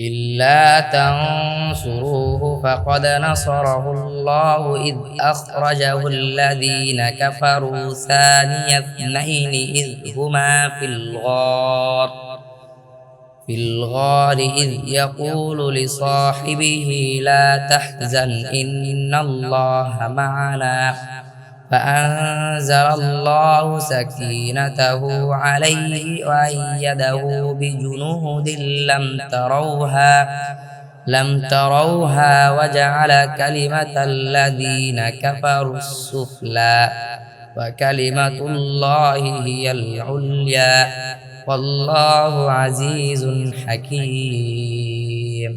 إلا تنصروه فقد نصره الله إذ أخرجه الذين كفروا ثاني اثنين إذ هما في الغار في الغار إذ يقول لصاحبه لا تحزن إن الله معنا. فأنزل الله سكينته عليه وأيده بجنود لم تروها لم تروها وجعل كلمة الذين كفروا السفلى وكلمة الله هي العليا والله عزيز حكيم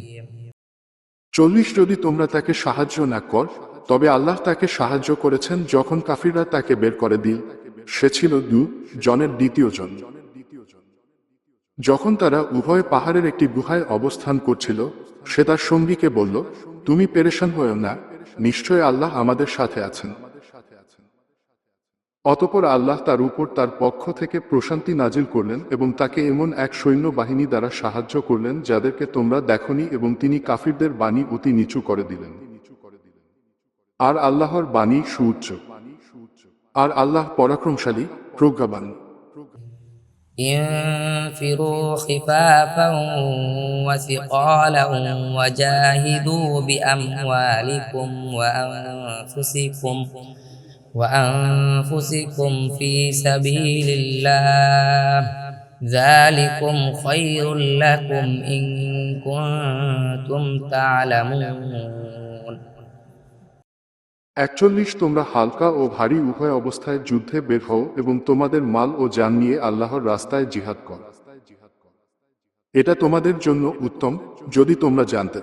চল্লিশ যদি তোমরা তাকে সাহায্য না কর তবে আল্লাহ তাকে সাহায্য করেছেন যখন কাফিররা তাকে বের করে দিল। সে ছিল দু, জনের দ্বিতীয় জন। যখন তারা উভয় পাহাড়ের একটি গুহায় অবস্থান করছিল, সে তার সঙ্গীকে বলল, তুমি পেরেশান হয়েও না, নিশ্চয় আল্লাহ আমাদের সাথে আছেন। অতপর আল্লাহ তার উপর তার পক্ষ থেকে প্রশান্তি নাজিল করলেন এবং তাকে এমন এক সৈন্য বাহিনী দ্বারা সাহায্য করলেন যাদেরকে তোমরা দেখনি এবং তিনি কাফিরদের বাণী অতি নিচু করে দিলেন। আর আল্লাহর বাণী সুউচ্চ আর আল্লাহ পরাক্রমশালী প্রজ্ঞাবান انفروا خفافا وثقالا وجاهدوا بأموالكم وأنفسكم وأنفسكم في سبيل الله ذلكم خير لكم إن كنتم تعلمون একচল্লিশ তোমরা হালকা ও ভারী উভয় অবস্থায় যুদ্ধে বের হও এবং তোমাদের মাল ও যান নিয়ে আল্লাহর রাস্তায় জিহাদ কর। এটা তোমাদের জন্য উত্তম, যদি তোমরা জানতে